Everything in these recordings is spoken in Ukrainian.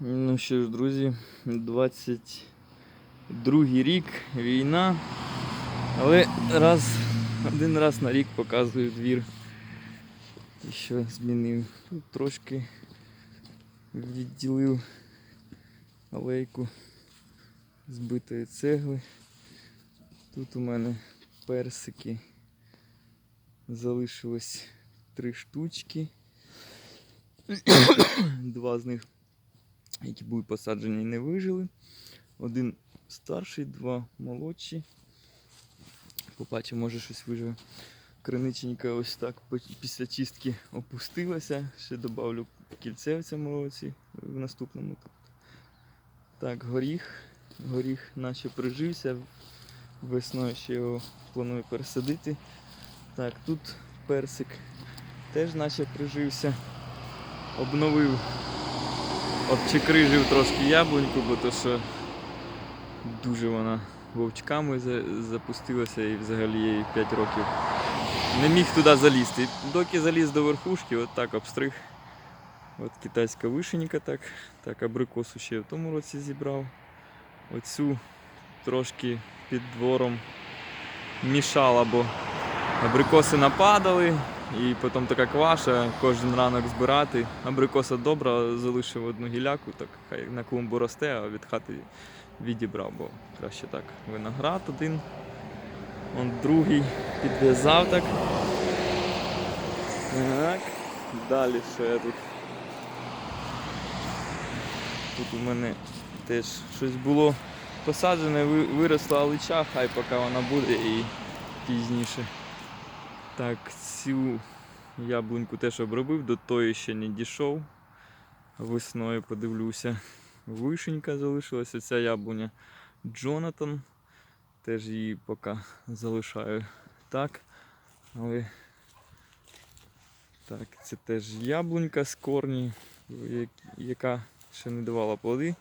Ну що ж, друзі, 22 рік, війна. Але раз, один раз на рік показую двір. І що змінив. Тут трошки відділив алейку збитої цегли. Тут у мене персики. Залишилось три штучки. Два з них які були посаджені, і не вижили. Один старший, два молодші. Побачимо, може щось виживе. Криниченька ось так після чистки опустилася. Ще додавлю кільце в цьому році, в наступному. Так, горіх. Горіх наче прижився. Весною ще його планую пересадити. Так, тут персик теж наче прижився. Обновив обчекрижив трошки яблуньку, бо то що дуже вона вовчками запустилася і взагалі їй 5 років. Не міг туди залізти. Доки заліз до верхушки, от так обстриг. От китайська вишенька так. Так, абрикосу ще в тому році зібрав. Оцю трошки під двором мішала, бо абрикоси нападали, і потім така кваша, кожен ранок збирати. Абрикоса добра, залишив одну гіляку, так хай на клумбу росте, а від хати відібрав, бо краще так. Виноград один, он другий підв'язав так. Так, далі що я тут. Тут у мене теж щось було посаджене, виросла алича, хай поки вона буде і пізніше. Так, цю яблуньку теж обробив, до тої ще не дійшов. Весною подивлюся. Вишенька залишилася, ця яблуня Джонатан. Теж її поки залишаю так. Але так, це теж яблунька з корні, яка ще не давала плоди.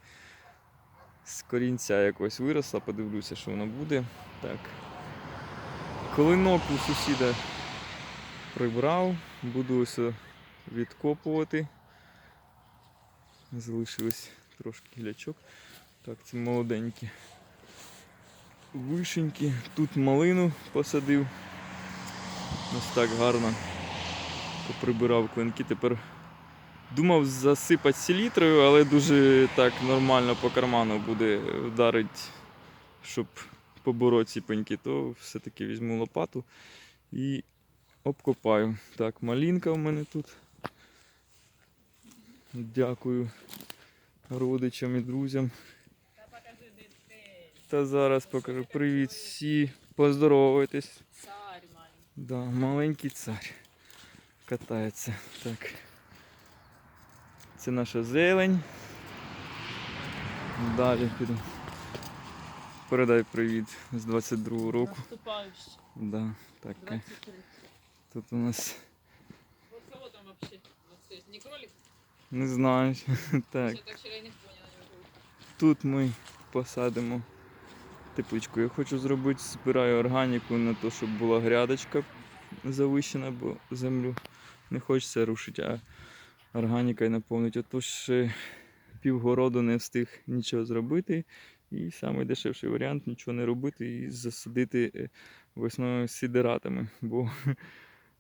З корінця якось виросла, подивлюся, що воно буде. Так. Клинок у сусіда прибрав, буду ось відкопувати. Залишилось трошки гілячок. Так, це молоденькі. Вишеньки. Тут малину посадив. Ось так гарно поприбирав клинки. Тепер думав засипати селітрою, але дуже так нормально по карману буде вдарити, щоб побороти ці пеньки, то все-таки візьму лопату і обкопаю. Так, малінка в мене тут. Дякую родичам і друзям. Та зараз покажу. Привіт всі. Поздоровайтесь. Царь маленький. Да, маленький цар. Катається. Так. Це наша зелень. Далі піду. Передай привіт з 22-го року. Наступающий. Да, так. 23. Тут у нас кого там вообще? Не кролик? не знаю. Так. Тут ми посадимо тепличку. Я хочу зробити, збираю органіку на те, щоб була грядочка завищена, бо землю не хочеться рушити, а органікою наповнити. Отож ще півгороду не встиг нічого зробити. І найдешевший варіант нічого не робити і засадити е, весною сідератами. Бо,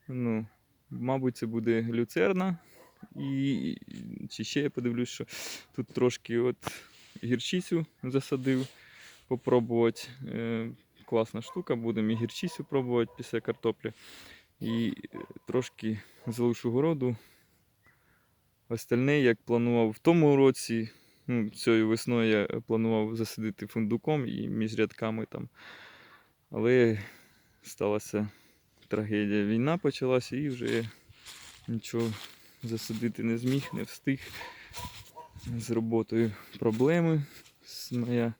ну, мабуть, це буде люцерна. І чи ще я подивлюсь, що тут трошки от гірчицю засадив, попробувати. Е, класна штука, будемо і гірчицю пробувати після картоплі. І е, трошки залишу городу. Остальне, як планував в тому році, ну, цією весною я планував засадити фундуком і між рядками там. Але сталася трагедія. Війна почалася і вже нічого засадити не зміг, не встиг з роботою проблеми. Моя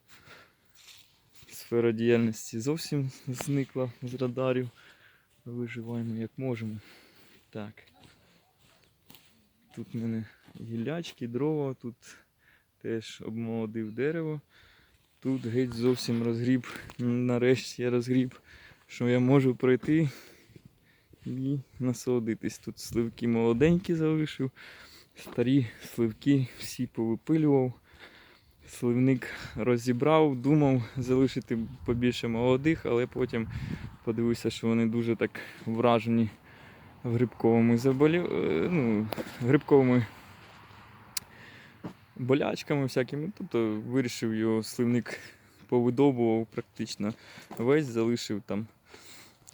сфера діяльності зовсім зникла з радарів. Виживаємо як можемо. Так. Тут в мене гілячки, дрова, тут теж обмолодив дерево. Тут геть зовсім розгріб. Нарешті я розгріб, що я можу пройти і насолодитись. Тут сливки молоденькі залишив. Старі сливки всі повипилював. Сливник розібрав, думав залишити побільше молодих, але потім подивився, що вони дуже так вражені грибковими заболі... е, ну, грибковими болячками всякими. Тобто вирішив його сливник повидобував практично весь, залишив там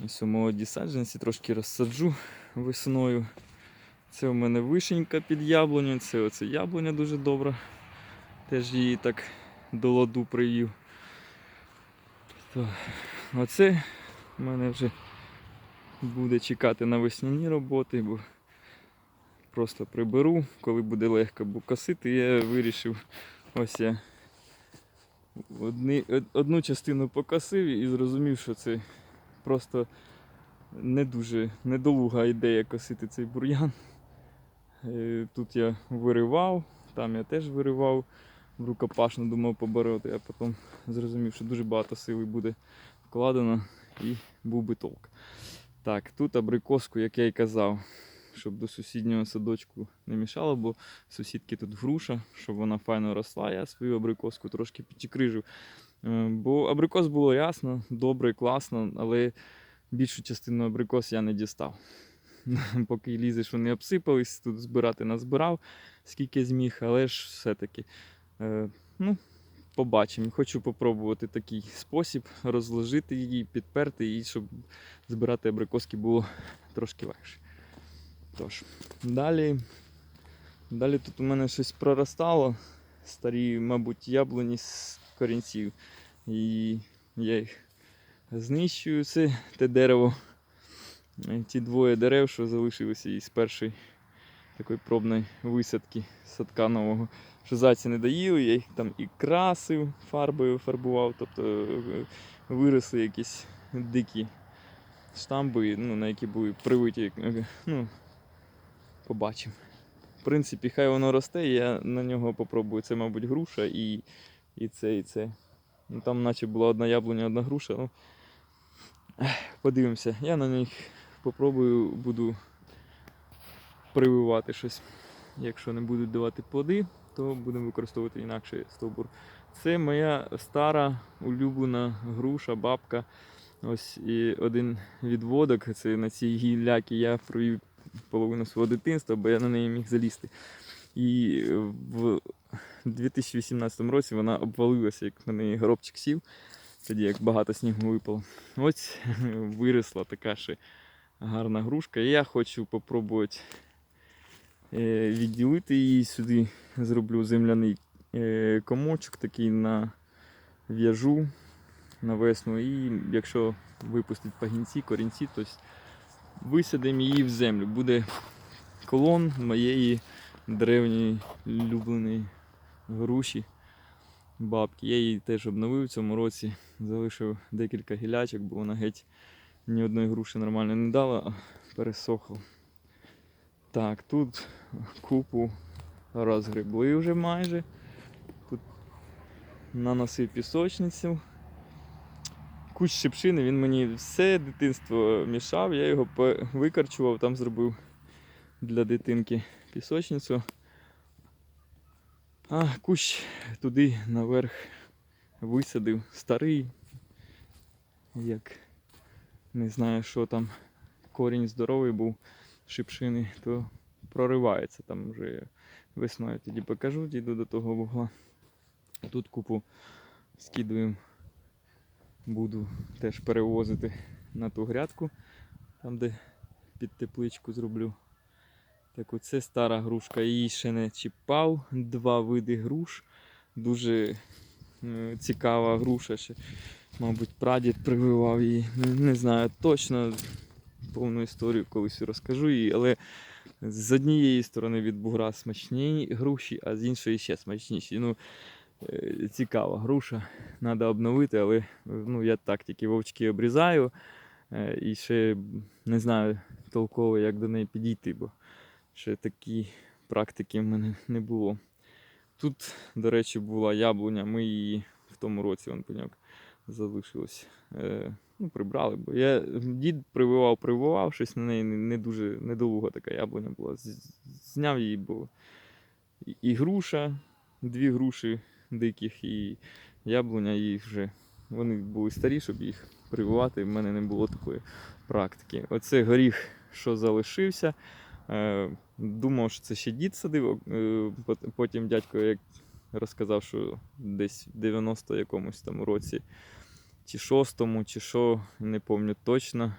ось у молоді саджанці, трошки розсаджу весною. Це у мене вишенька під яблуню, це оце яблуня дуже добра. Теж її так до ладу привів. Оце в мене вже буде чекати на весняні роботи, бо просто приберу, коли буде легко, бо косити я вирішив ось я одни, од- одну частину покосив і зрозумів, що це просто не дуже недолуга ідея косити цей бур'ян. Е, Тут я виривав, там я теж виривав, рукопашно думав побороти, а потім зрозумів, що дуже багато сили буде вкладено і був би толк. Так, тут абрикоску, як я і казав, щоб до сусіднього садочку не мішало, бо сусідки тут груша, щоб вона файно росла. Я свою абрикоску трошки підчикрижив. Е, Бо абрикос було ясно, добре, класно, але більшу частину абрикос я не дістав. Поки лізеш, вони обсипались, тут збирати назбирав, скільки зміг, але ж все-таки. Е, ну, побачимо. Хочу попробувати такий спосіб розложити її, підперти і щоб збирати абрикоски було трошки легше. Тож, далі, далі тут у мене щось проростало. Старі, мабуть, яблуні корінців. І я їх знищую. Це те дерево. Е, Ті двоє дерев, що залишилися із першої такої пробної висадки садка нового. Що зайці не доїли, я їх там і красив, фарбою фарбував, тобто е, виросли якісь дикі штамби, ну, на які були привиті. е, Ну, побачимо. В принципі, хай воно росте, я на нього попробую. Це, мабуть, груша і, і це, і це. Ну, там наче була одна яблуня, одна груша. Ну, подивимося. Я на них попробую, буду прививати щось. Якщо не будуть давати плоди, то будемо використовувати інакше стовбур. Це моя стара улюблена груша, бабка. Ось і один відводок. Це на цій гіллякі я провів половину свого дитинства, бо я на неї міг залізти. І в 2018 році вона обвалилася, як на неї горобчик сів, тоді як багато снігу випало. Ось виросла така ще гарна грушка. І я хочу попробувати е, відділити її сюди. Зроблю земляний е, комочок такий на в'яжу на весну. І якщо випустить пагінці, корінці, то висадимо її в землю. Буде колон моєї древньої улюбленої груші бабки. Я її теж обновив в цьому році. Залишив декілька гілячок, бо вона геть ні одної груші нормально не дала, а пересохла. Так, тут купу розгребли вже майже. Тут наносив пісочницю. Кущ шипшини, він мені все дитинство мішав, я його викорчував, там зробив для дитинки пісочницю. А кущ туди наверх висадив старий, як не знаю, що там, корінь здоровий був шипшини, то проривається там вже весною. Тоді покажу, дійду до того вугла. Тут купу скидуємо, буду теж перевозити на ту грядку, там де під тепличку зроблю. Так оце стара грушка, її ще не чіпав. Два види груш. Дуже е, цікава груша. Ще, мабуть, прадід прививав її. Не- знаю точно повну історію колись розкажу її, але з однієї сторони від бугра смачні груші, а з іншої ще смачніші. Ну, е, цікава груша. Треба обновити, але ну, я так тільки вовчки обрізаю. е, І ще не знаю толково, як до неї підійти, бо ще такі практики в мене не було. Тут, до речі, була яблуня, ми її в тому році он пеньок залишилось. Е, ну, прибрали, бо я дід прививав, прививав, щось на неї не, дуже недолуга така яблуня була. Зняв її, бо і груша, дві груші диких, і яблуня, і вже вони були старі, щоб їх прививати. В мене не було такої практики. Оце горіх, що залишився. Е, думав, що це ще дід садив. е, Потім дядько як розказав, що десь в 90 якомусь там році, чи шостому, чи що, не пам'ятаю точно,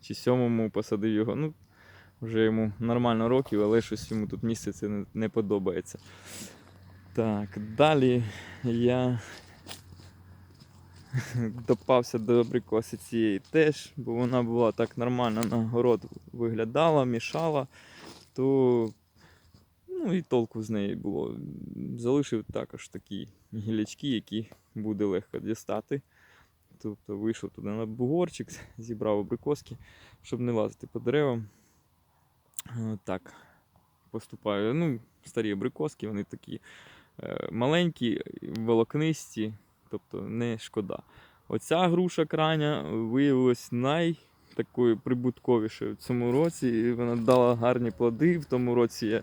чи сьомому посадив його. Ну, вже йому нормально років, але щось йому тут місце це не, не подобається. Так, далі я допався до абрикоси цієї теж, бо вона була так нормально на город виглядала, мішала, то ну і толку з неї було. Залишив також такі гілячки, які буде легко дістати. Тобто вийшов туди на бугорчик, зібрав абрикоски, щоб не лазити по деревам. Е, Так, поступаю. Ну, старі абрикоски, вони такі е, маленькі, волокнисті, тобто не шкода. Оця груша крайня виявилась най такою прибутковішою в цьому році. І вона дала гарні плоди. В тому році я